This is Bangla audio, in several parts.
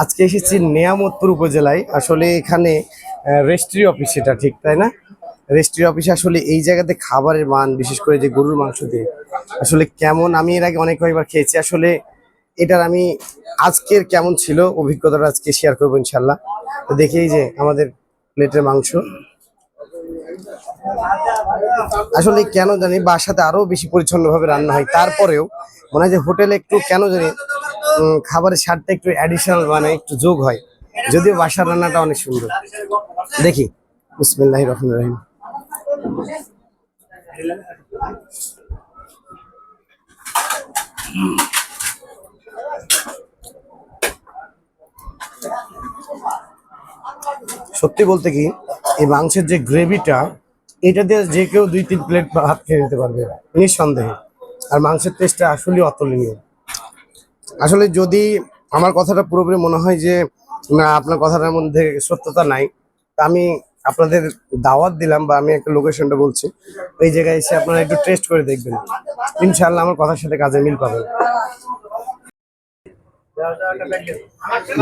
আজকে এসেছি নেয়ামতপুর উপজেলায়। আসলে এখানে রেস্ট্রি অফিস এটা ঠিক, তাই না? রেস্ট্রি অফিসে আসলে এই জায়গাতে খাবারের মান, বিশেষ করে যে গরুর মাংস দিয়ে, আসলে কেমন? আমি এর আগে অনেক কয়েকবার খেয়েছি। আসলে এটার আমি আজকের কেমন ছিল, অভিজ্ঞতাটা আজকে শেয়ার করব ইনশাল্লাহ তো দেখি যে আমাদের প্লেটের মাংস। আসলে কেন জানি বাসাতে আরও বেশি পরিচ্ছন্নভাবে রান্না হয়। তারপরেও মনে হয় যে হোটেলে একটু কেন জানি খাবারের স্বাদটা একটু অ্যাডিশনাল মানে একটু যোগ হয়। যদিও বাসার রান্নাটা অনেক সুন্দর। দেখি। বিসমিল্লাহ রহমান রহিম। সত্যি বলতে কি, এই মাংসের যে গ্রেভিটা, এটা দিয়ে যে কেউ দুই, তিন প্লেট ভাত খেয়ে নিতে পারবে, নিঃসন্দেহে। আর মাংসের টেস্টটা আসলেই অতুলনীয়। আসলে যদি আমার কথাটা পুরোপুরি মনে হয় যে, না, আপনার কথাটার মধ্যে সত্যতা নাই, তা আমি আপনাদের দাওয়াত দিলাম বা আমি একটা লোকেশনটা বলছি, এই জায়গায় এসে আপনারা একটু টেস্ট করে দেখবেন। ইনশাআল্লাহ আমার কথার সাথে কাজে মিল পাবেন।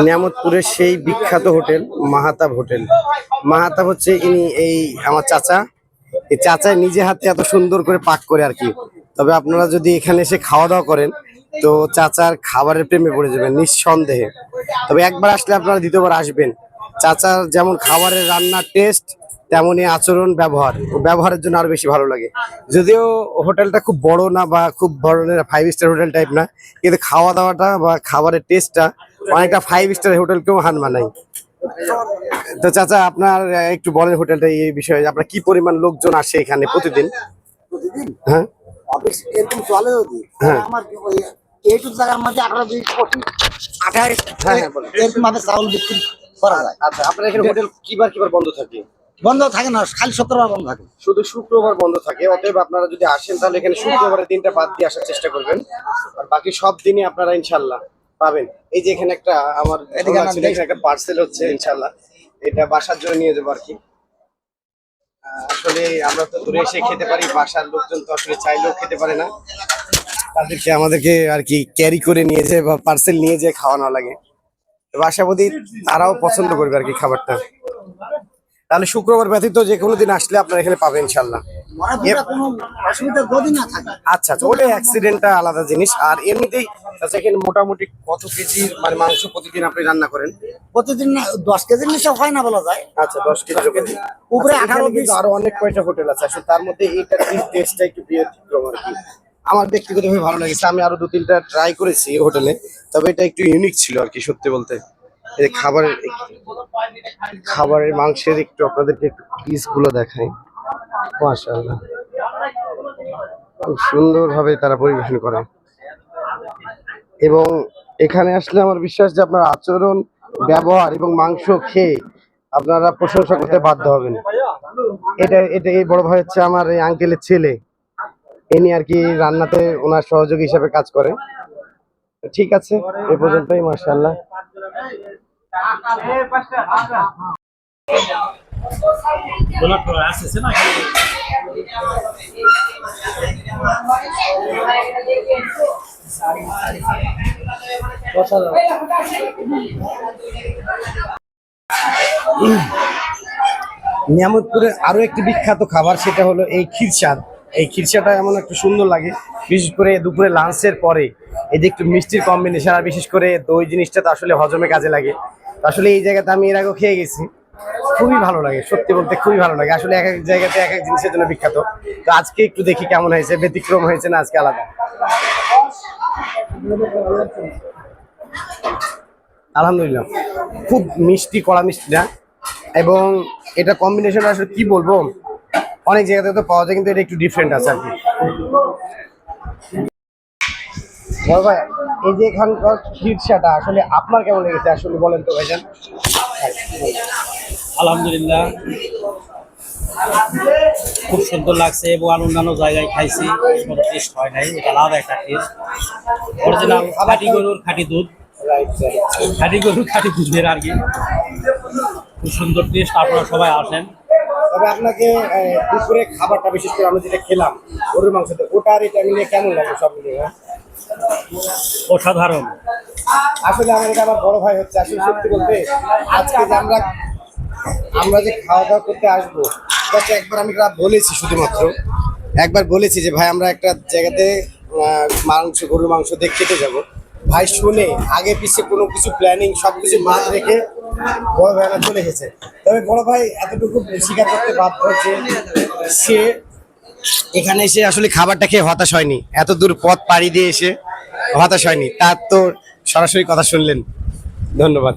নিয়ামতপুরের সেই বিখ্যাত হোটেল, মাহাতাব হোটেল। মাহাতাব হচ্ছে ইনি এই আমার চাচা। এই চাচাই নিজে হাতে এত সুন্দর করে পাক করে আর কি। তবে আপনারা যদি এখানে এসে খাওয়া দাওয়া করেন তো চাচার খাবারের প্রেমে পড়ে যাবেন নিঃসন্দেহে। তবে একবার আসলে আপনারা দ্বিতীয়বার আসবেন। চাচার যেমন খাবারের রান্নার টেস্ট তেমনই আচরণ ব্যবহার। ও ব্যবহারের জন্য আরও বেশি ভালো লাগে। যদিও হোটেলটা খুব বড় না বা খুব ধরনের ফাইভ স্টার হোটেল টাইপ না কিন্তু খাওয়া দাওয়াটা বা খাবারের টেস্টটা অনেকটা ফাইভ স্টার হোটেলকেও হান মানায় তো চাচা আপনার একটু বলেন হোটেলটা এই বিষয়ে আপনার কি পরিমাণ লোকজন আসে এখানে প্রতিদিন? প্রতিদিন হ্যাঁ। হ্যাঁ। এইটুকু জায়গার মধ্যে আঠারো দুই কোটি আঠাশ হ্যাঁ, হ্যাঁ, এরকম ভাবে চাউল বিক্রি করা যায়। আচ্ছা আপনার এখানে হোটেল কিবার কিবার বন্ধ থাকে? বন্ধ থাকে না খালি শুক্রবার বন্ধ থাকে। শুধু শুক্রবার বন্ধ থাকে অতএব আপনারা যদি আসেন তাহলে এখানে শুক্রবারের দিনটা বাদ দিয়ে আসার চেষ্টা করবেন। আর বাকি সব দিনই আপনারা ইনশাল্লাহ পাবেন। এই যে এখানে একটা আমার একটা পার্সেল হচ্ছে ইনশাল্লাহ এটা বাসার জন্য নিয়ে যাব আর কি। আসলে আমরা তো দূরে এসে খেতে পারি বাসার লোকজন তো আসলে চাইলেও খেতে পারে না। তাদেরকে আমাদেরকে আর কি ক্যারি করে নিয়ে যায় বা পার্সেল নিয়ে যেয়ে খাওয়ানো লাগে। তো আশাবাদী তারাও পছন্দ করবে আর কি খাবারটা। তাহলে শুক্রবার ব্যতীত যে কোনো দিন আসলে আপনারা এখানে পাবেন ইনশাল্লাহ আচ্ছা আচ্ছা ওটা অ্যাক্সিডেন্টটা আলাদা জিনিস। আর এমনিতেই আচ্ছা এখানে মোটামুটি কত কেজির মানে মাংস প্রতিদিন আপনি রান্না করেন? প্রতিদিন না দশ কেজির নিচে হয় না বলা যায়। আচ্ছা দশ কেজি কেজি। উপরে আচ্ছা, 18 কিন্তু আরও অনেক কয়টা হোটেল আছে। আসলে তার মধ্যে এইটা টেস্টটা একটু ব্যতিক্রম আর কি। আমার ব্যক্তিগতভাবে ভালো লেগেছে। আমি আরও দু তিনটা ট্রাই করেছি হোটেলে, তবে এটা একটু ইউনিক ছিল আর কি সত্যি বলতে। এই খাবারের খাবারের মাংসের একটু আপনাদেরকে একটু পিসগুলো দেখাই। মাশাআল্লাহ। খুব সুন্দরভাবে তারা পরিবেশন করে। এবং এখানে আসলে আমার বিশ্বাস যে আপনার আচরণ, ব্যবহার এবং মাংস খেয়ে আপনারা প্রশংসা করতে বাধ্য হবেন। এটা এটা এই বড় ভাই হচ্ছে আমার এই আঙ্কেলের ছেলে। ইনি আর কি রান্নাতে ওনার সহযোগী হিসেবে কাজ করে। ঠিক আছে এ পর্যন্তই মার্শাল্লাহ নিয়ামতপুরের আরও একটি বিখ্যাত খাবার সেটা হলো এই খিরসাদ এই খিরসাটা এমন একটু সুন্দর লাগে। বিশেষ করে দুপুরে লাঞ্চের পরে এই যে একটু মিষ্টির কম্বিনেশন আর বিশেষ করে দই জিনিসটা তো আসলে হজমে কাজে লাগে। আসলে এই জায়গাতে আমি এর আগেও খেয়ে গেছি। খুবই ভালো লাগে, সত্যি বলতে খুবই ভালো লাগে। আসলে এক এক জায়গাতে এক এক জিনিসের জন্য বিখ্যাত। তো আজকে একটু দেখি কেমন হয়েছে, ব্যতিক্রম হয়েছে না আজকে আলাদা? আলহামদুলিল্লাহ। খুব মিষ্টি, কড়া মিষ্টি না এবং এটা কম্বিনেশন আসলে কি বলব? অনেক জায়গাতে তো পাওয়া যায় কিন্তু এটা একটু ডিফারেন্ট আছে আর কি। ভাই এই যে এখানকার খিরসাটা আসলে আপনার কেমন লেগেছে? আসলে বলেন তো ভাইজান। আলহামদুলিল্লাহ। খুব সুন্দর লাগছে এবং আর অন্যান্য জায়গায় খাইছি। কোনো টেস্ট হয় নাই এটা আলাদা একটা টেস্ট অরিজিনাল খাঁটি গরুর খাঁটি দুধ। খাঁটি গরুর খাঁটি দুধের আর কি। খুব সুন্দর টেস্ট আপনারা সবাই আসেন। তবে আপনাকে দুপুরে খাবারটা বিশেষ করে আমরা যেটা খেলাম গরুর মাংসতে ওটা আর এটা মিলিয়ে কেমন লাগে সব মিলিয়ে হ্যাঁ? অসাধারণ। আসলে আমার এটা আমার বড় ভাই হচ্ছে আসলে সত্যি বলতে আজকে যে আমরা আমরা যে খাওয়া দাওয়া করতে আসব তাকে একবার আমি রাত বলেছি শুধুমাত্র। একবার বলেছি যে ভাই আমরা একটা জায়গাতে মাংস গরুর মাংস দেখে খেতে যাব। ভাই শুনে আগে পিছিয়ে কোনো কিছু প্ল্যানিং সব কিছু মাছ রেখে বড় ভাইরা চলে এসেছে। তবে বড় ভাই এতটুকু স্বীকার করতে বাধ্য হচ্ছে সে এখানে এসে আসলে খাবারটা খেয়ে হতাশ হয়নি। এত দূর পথ পাড়ি দিয়ে এসে হতাশ হয়নি। তার তো সরাসরি কথা শুনলেন। ধন্যবাদ।